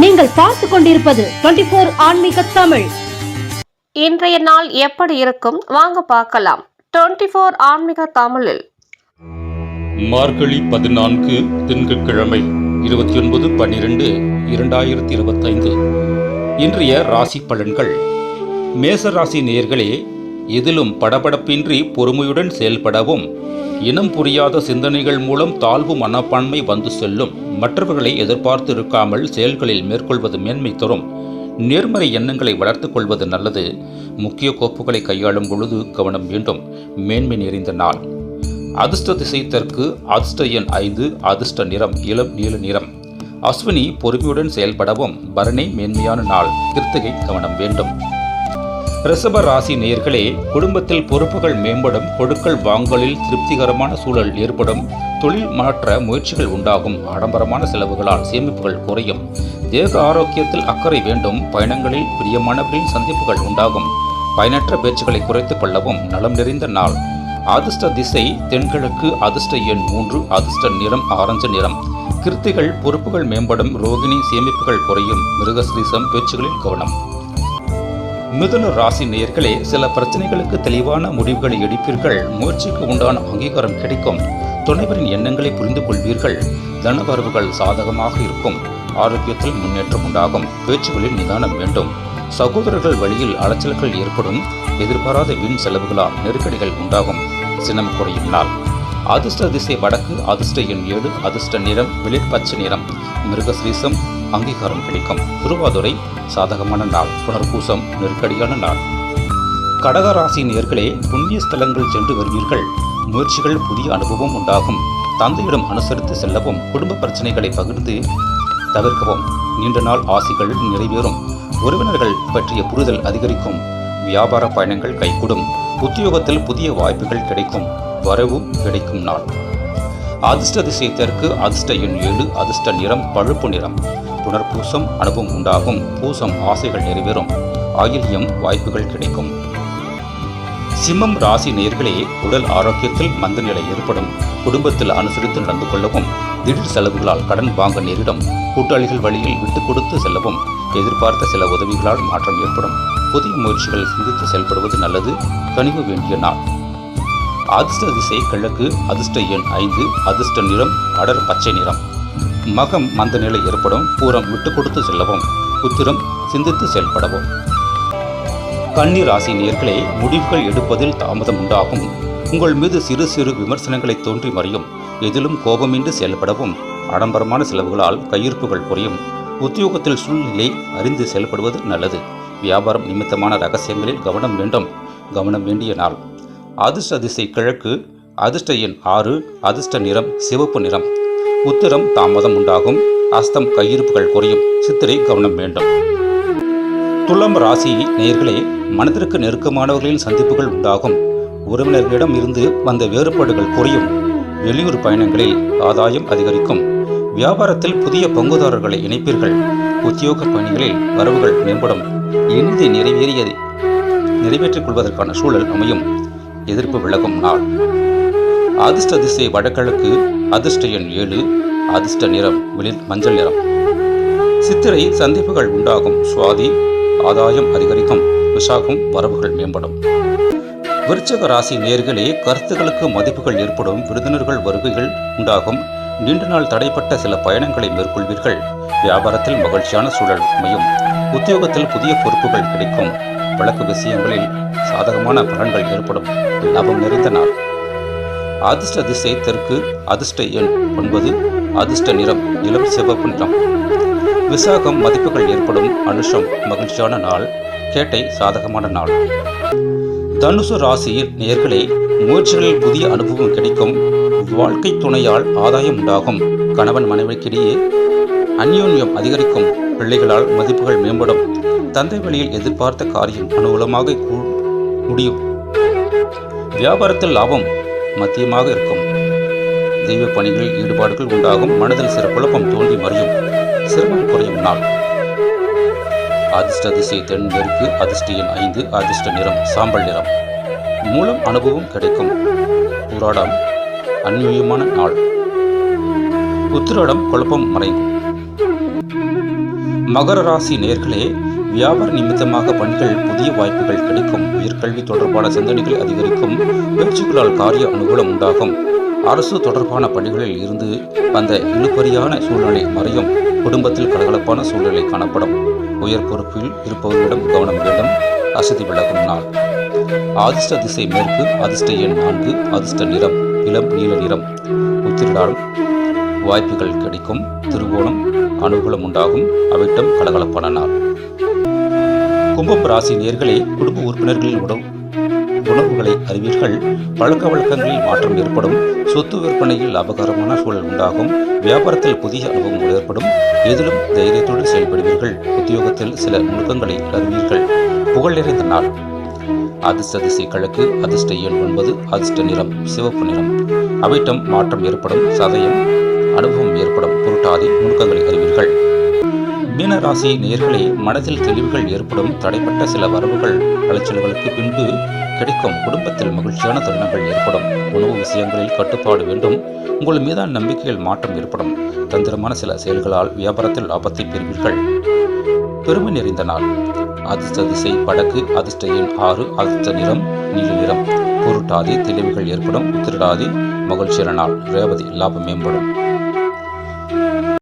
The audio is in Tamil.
பார்த்து கொண்டிருப்பது டுவெண்டி போர் ஆன்மீக தமிழ். இன்றைய நாள் எப்படி இருக்கும்? வாங்க பார்க்கலாம். டுவெண்ட்டி ஃபோர் ஆன்மீக தமிழில். மார்கழி பதினான்கு திங்கட்கிழமை இருபத்தி ஒன்பது பன்னிரெண்டு இரண்டாயிரத்தி இருபத்தைந்து. இன்றைய ராசி பலன்கள். மேச ராசி நேயர்களே எதிலும் படபடப்பின்றி பொறுமையுடன் செயல்படவும் இனம் புரியாத சிந்தனைகள் மூலம் தாழ்வு மனப்பான்மை வந்து செல்லும். மற்றவர்களை எதிர்பார்த்து இருக்காமல் செயல்களில் மேற்கொள்வது மேன்மை தரும். நேர்மறை எண்ணங்களை வளர்த்துக் கொள்வது நல்லது. முக்கிய கோப்புகளை கையாளும் பொழுது கவனம் வேண்டும். மேன்மை நிறைந்த நாள். அதிர்ஷ்ட திசை தெற்கு அதிர்ஷ்ட எண் ஐந்து அதிர்ஷ்ட நிறம் இளம் நீல நிறம். அஸ்வினி பொறுமையுடன் செயல்படவும் பரணி மேன்மையான நாள். கிருத்திகை கவனம் வேண்டும். ரிஷப ராசி நேர்களே குடும்பத்தில் பொறுப்புகள் மேம்படும் கொடுக்கல் வாங்கலில் திருப்திகரமான சூழல் ஏற்படும் தொழில் மாற்ற முயற்சிகள் உண்டாகும் ஆடம்பரமான செலவுகளால் சேமிப்புகள் குறையும் தேக ஆரோக்கியத்தில் அக்கறை வேண்டும் பயணங்களில் பிரியமானவர்களின் சந்திப்புகள் உண்டாகும் பயனற்ற பேச்சுக்களை குறைத்துக் கொள்ளவும் நலம் நிறைந்த நாள். அதிர்ஷ்ட திசை தென்கிழக்கு அதிர்ஷ்ட எண் மூன்று அதிர்ஷ்ட நிறம் ஆரஞ்சு நிறம். கிருத்திகள் பொறுப்புகள் மேம்படும் ரோகிணி சேமிப்புகள் குறையும் மிருகஸ்ரீசம் பேச்சுகளில் கவனம். மிதுன ராசி நேயர்களே சில பிரச்சனைகளுக்கு தெளிவான முடிவுகளை எடுப்பீர்கள். முயற்சிக்கு உண்டான அங்கீகாரம் கிடைக்கும். துணைவரின் எண்ணங்களை புரிந்து கொள்வீர்கள். தனவரவுகள் சாதகமாக இருக்கும். ஆரோக்கியத்தில் முன்னேற்றம் உண்டாகும். பேச்சுகளில் நிதானம் வேண்டும். சகோதரர்கள் வழியில் அலைச்சல்கள் ஏற்படும். எதிர்பாராத வீண் செலவுகளால் நெருக்கடிகள் உண்டாகும். சினம் குறையும் நாள். அதிர்ஷ்ட திசை வடக்கு அதிர்ஷ்ட எண் ஏழு அதிர்ஷ்ட நிறம் வெளிர் பச்சை நிறம். மிருகசீசம் அங்கீகாரம் கிடைக்கும். திருவாதுரை சாதகமான நாள் புனர்பூசம் நெருக்கடியான நாள். கடகராசி நேர்களே புண்ணிய ஸ்தலங்கள் சென்று வருவீர்கள். முயற்சிகள் புதிய அனுபவம் உண்டாகும். தந்தையிடம் அனுசரித்து செல்லவும் குடும்ப பிரச்சனைகளை பகிர்ந்து தவிர்க்கவும். நீண்ட நாள் ஆசைகள் நிறைவேறும். உறவினர்கள் பற்றிய புரிதல் அதிகரிக்கும். வியாபார பயணங்கள் கைகூடும். உத்தியோகத்தில் புதிய வாய்ப்புகள் கிடைக்கும். வரவு கிடைக்கும் நாள். அதிர்ஷ்ட திசை தெற்கு அதிர்ஷ்ட எண் ஏழு அதிர்ஷ்ட நிறம் பழுப்பு நிறம். புனர்பூசம் அனுபவம் உண்டாகும். பூசம் ஆசைகள் நிறைவேறும். ஆயில்யம் வாய்ப்புகள் கிடைக்கும். சிம்மம் ராசி நேர்களே உடல் ஆரோக்கியத்தில் மந்த நிலை ஏற்படும். குடும்பத்தில் அனுசரித்து நடந்து கொள்ளவும் திடீர் செலவுகளால் கடன் வாங்க நேரிடும். கூட்டாளிகள் வழியில் விட்டுக் கொடுத்து செல்லவும் எதிர்பார்த்த சில உதவிகளால் மாற்றம் ஏற்படும். புதிய முயற்சிகள் சிந்தித்து செயல்படுவது நல்லது. கனிவு வேண்டிய நாள். அதிர்ஷ்ட திசை கிழக்கு அதிர்ஷ்ட எண் ஐந்து அதிர்ஷ்ட நிறம் அடர் பச்சை நிறம். மகம் மந்த நிலை ஏற்படும். பூரம் விட்டு கொடுத்து செல்லவும் உத்திரம் சிந்தித்து செயல்படவும். கன்னி ராசி நேர்களே முடிவுகள் எடுப்பதில் தாமதம் உண்டாகும். உங்கள் மீது சிறு சிறு விமர்சனங்களை தோன்றி மறையும். எதிலும் கோபமின்றி செயல்படவும். ஆடம்பரமான செலவுகளால் கையிருப்புகள் குறையும். உத்தியோகத்தில் சூழ்நிலை அறிந்து செயல்படுவது நல்லது. வியாபாரம் நிமித்தமான ரகசியங்களில் கவனம் வேண்டும். கவனம் வேண்டிய நாள். அதிர்ஷ்ட திசை கிழக்கு அதிர்ஷ்ட எண் ஆறு அதிர்ஷ்ட நிறம் சிவப்பு நிறம். உத்திரம் தாமதம் உண்டாகும். அஸ்தம் கையிருப்புகள் குறையும். சித்திரை கவனம் வேண்டும். துளம் ராசி நேர்களே மனதிற்கு நெருக்கமானவர்களின் சந்திப்புகள் உண்டாகும். உறவினர்களிடம் இருந்து வந்த வேறுபாடுகள் குறையும். வெளியூர் பயணங்களில் ஆதாயம் அதிகரிக்கும். வியாபாரத்தில் புதிய பங்குதாரர்களை இணைப்பீர்கள். உத்தியோக பணிகளில் வரவுகள் மேம்படும். எண்ணிதை நிறைவேறியது நிறைவேற்றிக் கொள்வதற்கான சூழல் அமையும். எதிர்ப்பு விலகும் நாள். அதிர்ஷ்ட திசை வடகிழக்கு அதிர்ஷ்ட எண் ஏழு அதிர்ஷ்ட நிறம் வெளிர் மஞ்சள் நிறம். சித்திரை சந்திப்புகள் உண்டாகும். சுவாதி ஆதாயம் அதிகரிக்கும். விசாகம் வரவுகள் மேம்படும். விருச்சக ராசி நேர்களே கருத்துகளுக்கு மதிப்புகள் ஏற்படும். விருந்தினர்கள் வருகைகள் உண்டாகும். நீண்ட நாள் தடைப்பட்ட சில பயணங்களை மேற்கொள்வீர்கள். வியாபாரத்தில் மகிழ்ச்சியான சூழல் அமையும். உத்தியோகத்தில் புதிய பொறுப்புகள் கிடைக்கும். வழக்கு விஷயங்களில் சாதகமான பலன்கள் ஏற்படும். லாபம் நிறைந்த நாள். அதிர்ஷ்ட திசை தெற்கு அதிர்ஷ்ட எண் ஒன்பது அதிர்ஷ்ட நிறம் இளம் சிவப்பு நிறம். விசாகம் மதிப்புகள் ஏற்படும் அனுஷம் மகிழ்ச்சியான நாள் கேட்டை சாதகமான நாள். தனுசு ராசியில் நேர்களே முயற்சிகளில் புதிய அனுபவம் கிடைக்கும். வாழ்க்கை துணையால் ஆதாயம் உண்டாகும். கணவன் மனைவிக்கிடையே அந்யோன்யம் அதிகரிக்கும். பிள்ளைகளால் மதிப்புகள் மேம்படும். தந்தை வழியில் எதிர்பார்த்த காரியம் அனுகூலமாக முடியும். வியாபாரத்தில் லாபம் மத்தியமாக இருக்கும். தெய்வ பணிகளில் ஈடுபாடுகள் உண்டாகும். மனதில் சிறு குழப்பம் தோன்றி மறையும். சிரமம் குறையும் நாள். அதிர்ஷ்ட திசை தென்மேற்கு அதிர்ஷ்ட எண் ஐந்து அதிர்ஷ்ட நிறம் சாம்பல் நிறம். மூலம் அனுபவம் கிடைக்கும். புராடம் அந்நியமான நாள். உத்திராடம் குழப்பம் மறையும். மகர ராசி நேர்களே வியாபார நிமித்தமாக பணிகள் புதிய வாய்ப்புகள் கிடைக்கும். உயர்கல்வி தொடர்பான சிந்தனைகள் அதிகரிக்கும். பேச்சுக்களால் காரிய அனுகூலம் உண்டாகும். அரசு தொடர்பான பணிகளில் இருந்து வந்த இழுபறியான சூழ்நிலை மறையும். குடும்பத்தில் கலகலப்பான சூழ்நிலை காணப்படும். உயர் பொறுப்பில் இருப்பவர்களிடம் கவனம் வேண்டும். அசதி விலகும் நாள். அதிர்ஷ்ட திசை மேற்கு அதிர்ஷ்ட எண் நான்கு அதிர்ஷ்ட நிறம் இளம் நீல நிறம். உத்திரடாடும் வாய்ப்புகள் கிடைக்கும். திருவோணம். அனுகூலம் உண்டாகும். அவிட்டம் கலகலப்பான நாள். கும்பம் ராசி நேர்களே குடும்ப உறுப்பினர்களின் உணவு உணவுகளை அறிவீர்கள். பழக்க வழக்கங்களில் மாற்றம் ஏற்படும். சொத்து விற்பனையில் லாபகரமான சூழல் உண்டாகும். வியாபாரத்தில் புதிய அனுபவம் ஏற்படும். எதிலும் தைரியத்துடன் செயல்படுவீர்கள். உத்தியோகத்தில் சில நுணுக்கங்களை அறிவீர்கள். புகழ் நிறைந்த நாள். அதிர்ஷ்ட திசை கிழக்கு அதிர்ஷ்ட எண் ஒன்பது அதிர்ஷ்ட நிறம் சிவப்பு நிறம். அவிட்டம் மாற்றம் ஏற்படும். சதயம் அனுபவம் ஏற்படும். பொருட்டாதி நுணுக்கங்களை அறிவீர்கள். மீனராசி நேர்களை மனதில் தெளிவுகள் ஏற்படும் தடைப்பட்ட சில வரவுகள் அலைச்சல்களுக்கு பின்பு கிடைக்கும் குடும்பத்தில் மகிழ்ச்சியான தருணங்கள் ஏற்படும். உணவு விஷயங்களில் கட்டுப்பாடு வேண்டும். உங்கள் மீதான நம்பிக்கையில் மாற்றம் ஏற்படும். தந்திரமான சில செயல்களால் வியாபாரத்தில் லாபத்தை பெறுவீர்கள். பெருமை நிறைந்த நாள். அதிர்ஷ்ட திசை வடக்கு அதிர்ஷ்ட எண் ஆறு அதிர்ஷ்ட நிறம் நீல நிறம். பொருட்டாதி தெளிவுகள் ஏற்படும். திருடாதி மகிழ்ச்சியான நாள். ரேவதி லாபம் மேம்படும்.